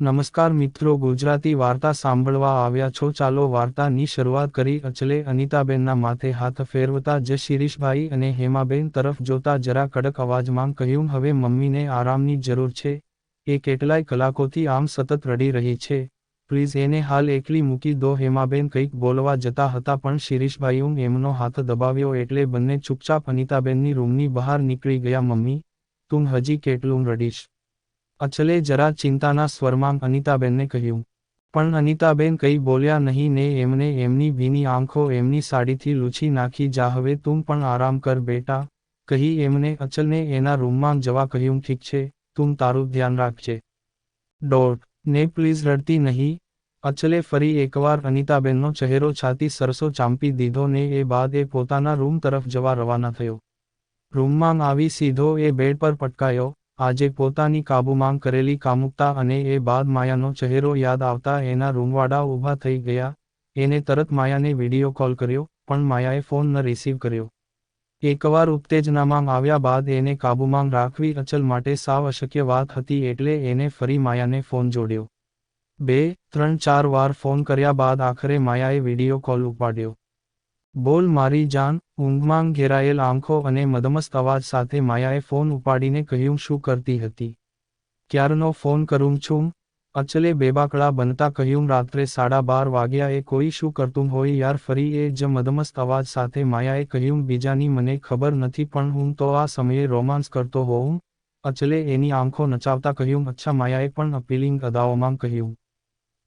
નમસ્કાર મિત્રો, ગુજરાતી વાર્તા સાંભળવા આવ્યા છો. ચાલો વાર્તાની શરૂઆત કરી. અચલે અનિતાબેનના માથે હાથ ફેરવતા જ શિરીષભાઈ અને હેમાબેન તરફ જોતા જરા કડક અવાજમાં કહ્યું, હવે મમ્મીને આરામની જરૂર છે. એ કેટલાય કલાકોથી આમ સતત રડી રહી છે. પ્લીઝ એને હાલ એકલી મૂકી દો. હેમાબેન કંઈક બોલવા જતા હતા, પણ શિરીષભાઈઉં એમનો હાથ દબાવ્યો એટલે બંને ચૂપચાપ અનિતાબેનની રૂમની બહાર નીકળી ગયા, મમ્મી, તું હજી કેટલું રડીશ? અચલે જરા ચિંતાના સ્વરમાં અનિતાબેનને કહ્યું. પણ અનિતાબેન કંઈ બોલ્યા નહીં ને એમને એમની ભીની આંખો એમની સાડીથી લૂછી નાખી, જા હવે તું પણ આરામ કર બેટા, કહી એમને અચલને એના રૂમમાં જવા કહ્યું, ઠીક છે, તું તારું ધ્યાન રાખજે. ડોટ ને પ્લીઝ રડતી નહીં. અચલે ફરી એકવાર અનિતાબેનનો ચહેરો છાતી સરસો ચાંપી દીધો ને એ બાદ એ પોતાના રૂમ તરફ જવા રવાના થયો. રૂમમાં આવી સીધો એ બેડ પર પટકાયો. આજે પોતાની કાબૂમાં કરેલી કામુકતા અને એ બાદ માયાનો ચહેરો યાદ આવતા એના રૂમવાડા ઊભા થઈ ગયા. એને તરત માયાને વીડિયો કોલ કર્યો, પણ માયાએ ફોન ન રિસીવ કર્યો. એકવાર ઉત્તેજનામાં આવ્યા બાદ એને કાબૂમાં રાખવી અચલ માટે સાવ અશક્ય વાત હતી એટલે એને ફરી માયાને ફોન જોડ્યો. બે, ત્રણ, ચાર વાર ફોન કર્યા બાદ આખરે માયાએ વીડિયો કોલ ઉપાડ્યો. બોલ મારી જાન, ઊંઘમાં ઘેરાયેલ આંખો અને મદમસ્ત અવાજ સાથે માયાએ ફોન ઉપાડીને કહ્યું, શું કરતી હતી? ક્યારનો ફોન કરું છું? અચલે બેબાકળા બનતા કહ્યું, રાત્રે સાડા બાર વાગ્યા એ કોઈ શું કરતું હોય યાર, ફરી એ જ મદમસ્ત અવાજ સાથે માયાએ કહ્યું, બીજાની મને ખબર નથી, પણ હું તો આ સમયે રોમાન્સ કરતો હોઉં. અચલે એની આંખો નચાવતા કહ્યું, અચ્છા, માયાએ પણ અપીલિંગ અદાઓમાં કહ્યું.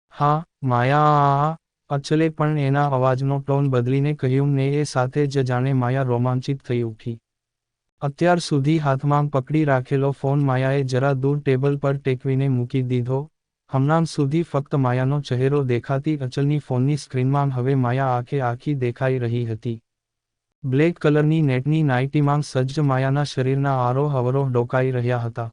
હા, માયા અચલે પણ એના અવાજનો ટોન બદલીને કહ્યું, ને એ સાથે જ જાણે માયા રોમાંચિત થઈ ઉઠી. અત્યાર સુધી હાથમાં પકડી રાખેલો ફોન માયાએ જરા દૂર ટેબલ પર ટેકવીને મૂકી દીધો. હમણાં સુધી ફક્ત માયાનો ચહેરો દેખાતી અચલની ફોનની સ્ક્રીનમાં હવે માયા આખે આખી દેખાઈ રહી હતી. બ્લેક કલરની નેટની નાઇટીમાં સજ્જ માયાના શરીરના આરોહ અવરોહ ડોકાઈ રહ્યા હતા.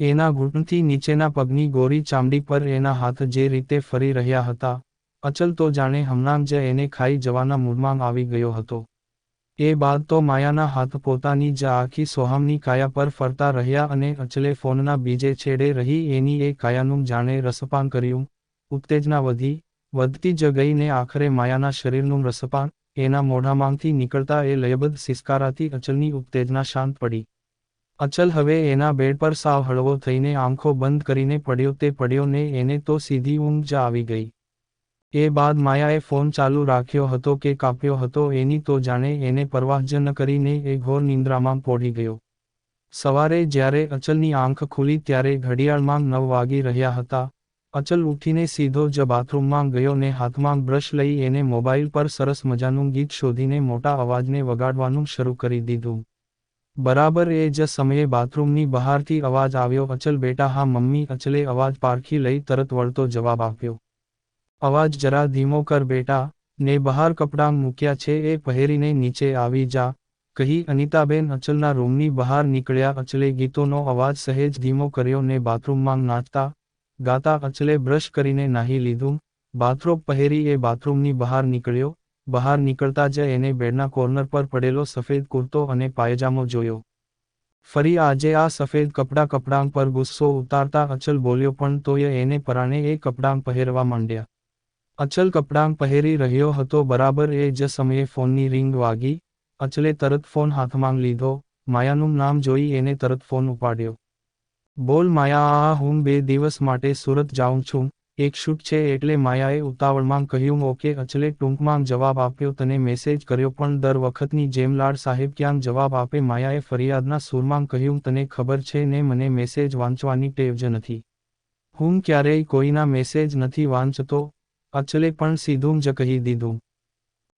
એના ઘૂંટણથી નીચેના પગની ગોરી ચામડી પર એના હાથ જે રીતે ફરી રહ્યા હતા અચલ તો જાણે હમણાં જ એને ખાઈ જવાના મૂડમાં આવી ગયો હતો. એ બાદ તો માયાના હાથ પોતાની જ આખી સોહામની કાયા પર ફરતા રહ્યા અને અચલે ફોનના બીજે છેડે રહી એની એ કાયાનું જાણે રસપાન કર્યું. ઉત્તેજના વધી, વધતી જ ગઈને આખરે માયાના શરીરનું રસપાન, એના મોઢામાંથી નીકળતા એ લયબદ્ધ સિસ્કારાથી અચલની ઉત્તેજના શાંત પડી. અચલ હવે એના બેડ પર સાવ હળવો થઈને આંખો બંધ કરીને પડ્યો તે પડ્યો ને એને તો સીધી ઊંઘ જ આવી ગઈ. એ બાદ માયાએ ફોન ચાલુ રાખ્યો હતો કે કાપ્યો હતો એની તો જાણે એને પરવાહ જ કરીને એ ઘોર નિંદ્રામાં પોઢી ગયો. સવારે જ્યારે અચલની આંખ ખુલી ત્યારે ઘડિયાળમાં નવ વાગી રહ્યા હતા. અચલ ઉઠીને સીધો જ બાથરૂમમાં ગયો ને હાથમાં બ્રશ લઈ એને મોબાઈલ પર સરસ મજાનું ગીત શોધીને મોટા અવાજને વગાડવાનું શરૂ કરી દીધું. બરાબર એ જ સમયે બાથરૂમની બહારથી અવાજ આવ્યો. અચલ બેટા, હા, મમ્મી, અચલે અવાજ પારખી લઈ તરત વળતો જવાબ આપ્યો. અવાજ જરા ધીમો કર બેટા, ને બહાર કપડાં મૂક્યા છે એ પહેરીને નીચે આવી જા. કહી અનિતાબેન અચલના રૂમની બહાર નીકળ્યા અચલે ગીતોનો અવાજ સહેજ ધીમો કર્યો ને બાથરૂમમાં નાચતા, ગાતા અચલે બ્રશ કરીને નાહી લીધું. બાથરોબ પહેરી એ બાથરૂમની બહાર નીકળ્યો, બહાર નીકળતા જ એને બેડના કોર્નર પર પડેલો સફેદ કુર્તો અને પાયજામો જોયો. ફરી આજે આ સફેદ કપડાં કપડાં પર ગુસ્સો ઉતારતા અચલ બોલ્યો પણ તોય એને પરાણે એ કપડાં પહેરવા માંડ્યા. અચલ કપડાં પહેરી રહ્યો હતો બરાબર એ જ સમયે ફોનની રિંગ વાગી. અચલે તરત ફોન હાથમાં લીધો. માયાનું નામ જોઈ એને તરત ફોન ઉપાડ્યો. બોલ માયા, આ હું બે દિવસ માટે સુરત જાઉં છું. એક શૂટ છે એટલે માયાએ ઉતાવળમાં કહ્યું, ઓકે. અચલે ટૂંકમાં જવાબ આપ્યો, તને મેસેજ કર્યો, પણ દર વખતની જેમ લાડ સાહેબ ક્યાં જવાબ આપે? માયાએ ફરિયાદના સૂરમાં કહ્યું, તને ખબર છે ને મને મેસેજ વાંચવાની ટેવ જ નથી. હું ક્યારેય કોઈના મેસેજ નથી વાંચતો. અચલે પણ સીધું જ કહી દીધું.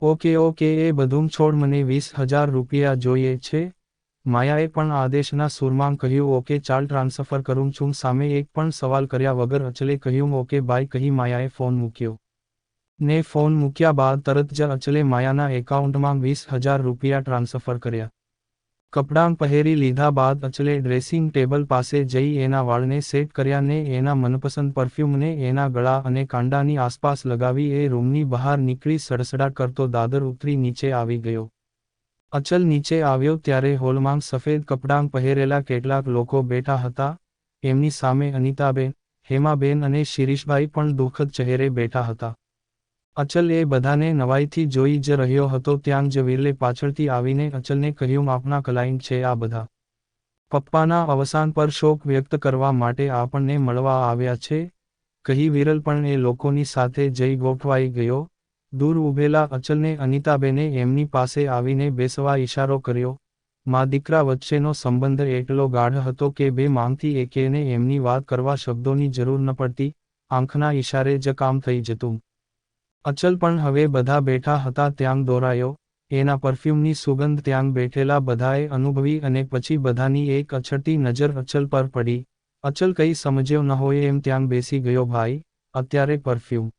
ઓકે ઓકે, એ બધું છોડ મને વીસ હજાર રૂપિયા જોઈએ છે. માયાએ પણ આદેશના સુરમાં કહ્યું, ઓકે, ચાલ ટ્રાન્સફર કરું છું. સામે એક પણ સવાલ કર્યા વગર અચલે કહ્યું, ઓકે, બાય, કહી માયાએ ફોન મૂક્યો. ને ફોન મૂક્યા બાદ તરત જ અચલે માયાના એકાઉન્ટમાં વીસ હજાર રૂપિયા ટ્રાન્સફર કર્યા. કપડાં પહેરી લીધા બાદ અચલે ડ્રેસિંગ ટેબલ પાસે જઈ એના વાળને સેટ કર્યા ને એના મનપસંદ પરફ્યુમને એના ગળા અને કાંડાની આસપાસ લગાવી એ રૂમની બહાર નીકળી સડસડાટ કરતો દાદર ઉતરી નીચે આવી ગયો. અચલ નીચે આવ્યો ત્યારે હોલમાં સફેદ કપડાં પહેરેલા કેટલાક લોકો બેઠા હતા. એમની સામે અનિતાબેન, હેમાબેન અને શિરીષભાઈ પણ દુઃખદ ચહેરે બેઠા હતા. અચલ એ બધાને નવાઈથી જોઈ જ રહ્યો હતો, ત્યાં જ વિરલે પાછળથી આવીને અચલને કહ્યું, આપના ક્લાયન્ટ છે આ બધા. પપ્પાના અવસાન પર શોક વ્યક્ત કરવા માટે આપણને મળવા આવ્યા છે. કહી વિરલ પણ એ લોકોની સાથે જઈ ગોઠવાઈ ગયો. દૂર ઊભેલા અચલને અનિતાબેને એમની પાસે આવીને બેસવા ઈશારો કર્યો. મા દીકરા વચ્ચેનો સંબંધ એટલો ગાઢ હતો કે બે માંગથી એકેને એમની વાત કરવા શબ્દોની જરૂર ન પડતી. આંખના ઈશારે જ કામ થઈ જતું. અચલ પણ હવે બધા બેઠા હતા ત્યાં દોરાયો, એના પરફ્યુમની સુગંધ ત્યાં બેઠેલા બધાએ અનુભવી અને પછી બધાની એક અછડતી નજર અચલ પર પડી. અચલ કંઈ સમજ્યો ન હોય એમ ત્યાં બેસી ગયો, ભાઈ, અત્યારે પરફ્યુમ.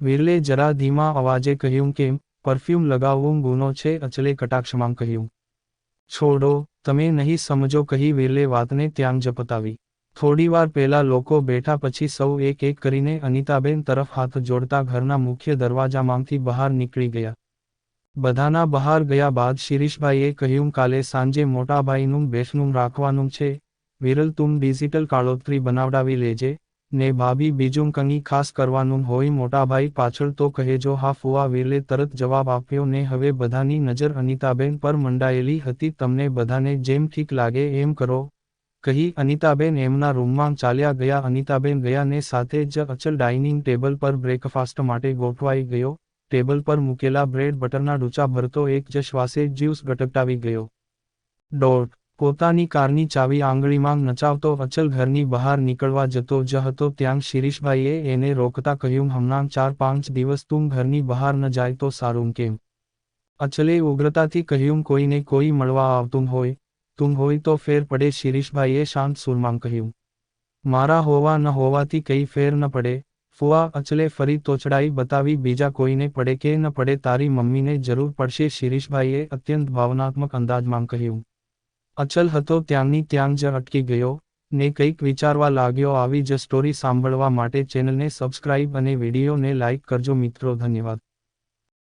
વિરલે જરા ધીમા અવાજે કહ્યું, કેમ? પરફ્યુમ લગાવવું ગુનો છે? અચલે કટાક્ષમાં કહ્યું. છોડો, તમે નહીં સમજો, કહી વિરલે વાતને ત્યાં જ પતાવી થોડીવાર પહેલા લોકો બેઠા પછી સૌ એક એક કરીને અનિતાબેન તરફ હાથ જોડતા ઘરના મુખ્ય દરવાજામાંથી બહાર નીકળી ગયા. બધાના બહાર ગયા બાદ શિરીષભાઈએ કહ્યું, કાલે સાંજે મોટાભાઈનું બેસનું રાખવાનું છે. વિરલ, તું ડિજિટલ કાળોતરી બનાવડાવી લેજે. ને ભાભી, બીજું કંઈ ખાસ કરવાનું હોય મોટાભાઈ પાછળ તો કહેજો. હા, ફુવા, વિરલે તરત જવાબ આપ્યો ને હવે બધાની નજર અનિતાબેન પર મંડાયેલી હતી. તમને બધાને જેમ ઠીક લાગે એમ કરો. કહી અનિતાબેન એમના રૂમમાં ચાલ્યા ગયા. અનિતાબેન ગયા સાથે જ અચલ ડાઇનિંગ ટેબલ પર બ્રેકફાસ્ટ માટે ગોઠવાઈ ગયો. ટેબલ પર મૂકેલા બ્રેડ બટરના ડૂચા ભરતો એક જ શ્વાસે જ્યુસ ગટકટાવી ગયો. ડોટ પોતાની કારની ચાવી આંગળીમાં નચાવતો અચલ ઘરની બહાર નીકળવા જતો જ હતો. ત્યાં શિરીષભાઈએ એને રોકતા કહ્યું, હમણાં ચાર પાંચ દિવસ તું ઘરની બહાર ન જાય તો સારું, કેમ? અચલે ઉગ્રતાથી કહ્યું, કોઈને કોઈ મળવા આવતું હોય તું હોય તો ફેર પડે શિરીષભાઈએ શાંત સુરમાં કહ્યું. મારા હોવા ન હોવાથી કઈ ફેર ન પડે ફુવા અચલે ફરી તોચડાઈ બતાવી બીજા કોઈને પડે કે ન પડે તારી મમ્મીને જરૂર પડશે, શિરીષભાઈએ અત્યંત ભાવનાત્મક અંદાજમાં કહ્યું. અચલ હતો ત્યાંની ત્યાં જ અટકી ગયો, ને કંઈક વિચારવા લાગ્યો આવી જ સ્ટોરી સાંભળવા માટે ચેનલને સબસ્ક્રાઇબ અને વિડીયોને લાઇક કરજો મિત્રો, ધન્યવાદ.